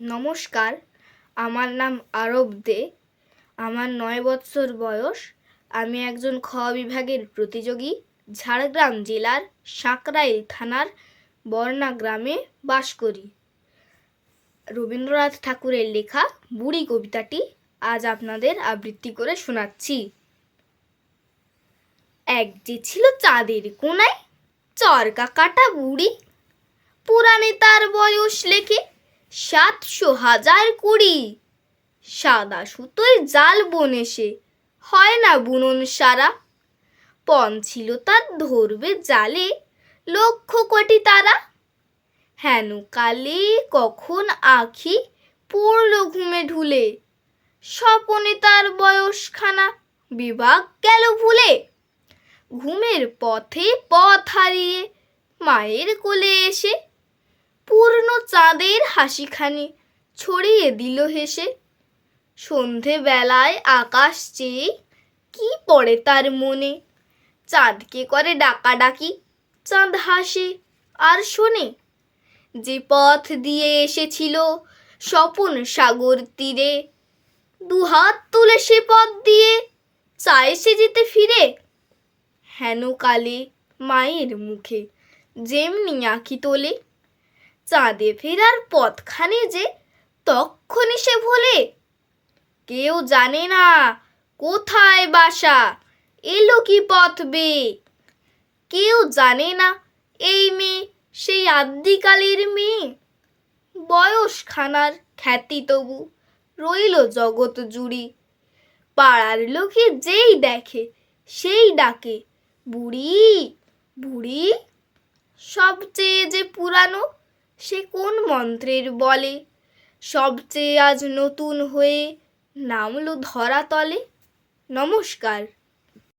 নমস্কার, আমার নাম আরব দে, আমার নয় বৎসর বয়স, আমি একজন খ বিভাগের প্রতিযোগী, ঝাড়গ্রাম জেলার সাঁকরাইল থানার বর্ণা গ্রামে বাস করি। রবীন্দ্রনাথ ঠাকুরের লেখা বুড়ি কবিতাটি আজ আপনাদের আবৃত্তি করে শোনাচ্ছি। এক যে ছিল চাঁদের কোনায় চরকা কাটা বুড়ি, পুরাণে তার বয়স লেখে সাতশো হাজার কুড়ি। সাদা সুতোয় জাল বনে সে, হয় না বুনন সারা। পণ ছিল তার ধরবে জালে, লক্ষ কোটি তারা। হেন কালে কখন আখি পড়ল ঘুমে ঢুলে। স্বপনে তার বয়সখানা, বিভাগ গেল ভুলে। ঘুমের পথে পথ হারিয়ে মায়ের কোলে এসে পূর্ণ চাঁদের হাসিখানি ছড়িয়ে দিল হেসে। সন্ধেবেলায় আকাশ চেয়ে কি পড়ে তার মনে? চাঁদকে করে ডাকাডাকি, চাঁদ হাসে আর শোনে। যে পথ দিয়ে এসেছিল স্বপন সাগর তীরে, দুহাত তুলে সে পথ দিয়ে চায় সে যেতে ফিরে। হেন কালে মায়ের মুখে যেমনি আঁকি তোলে চাঁদে ফেরার পথখানে যে তক্ষণি সে ভোলে। কেউ জানে না কোথায় বাসা, এলো কি পথ বেয়ে কেউ জানে না এই মেয়ে, সেই আদ্যিকালের মেয়ে। বয়স খানার খ্যাতি তবু রইল জগৎ জুড়ি। পাড়ার লোকে যেই দেখে, সেই ডাকে, বুড়ি বুড়ি, সবচেয়ে যে পুরানো সে কোন মন্ত্রের বলে? সবচেয়ে আজ নতুন হয়ে নামলো ধরাতলে। নমস্কার।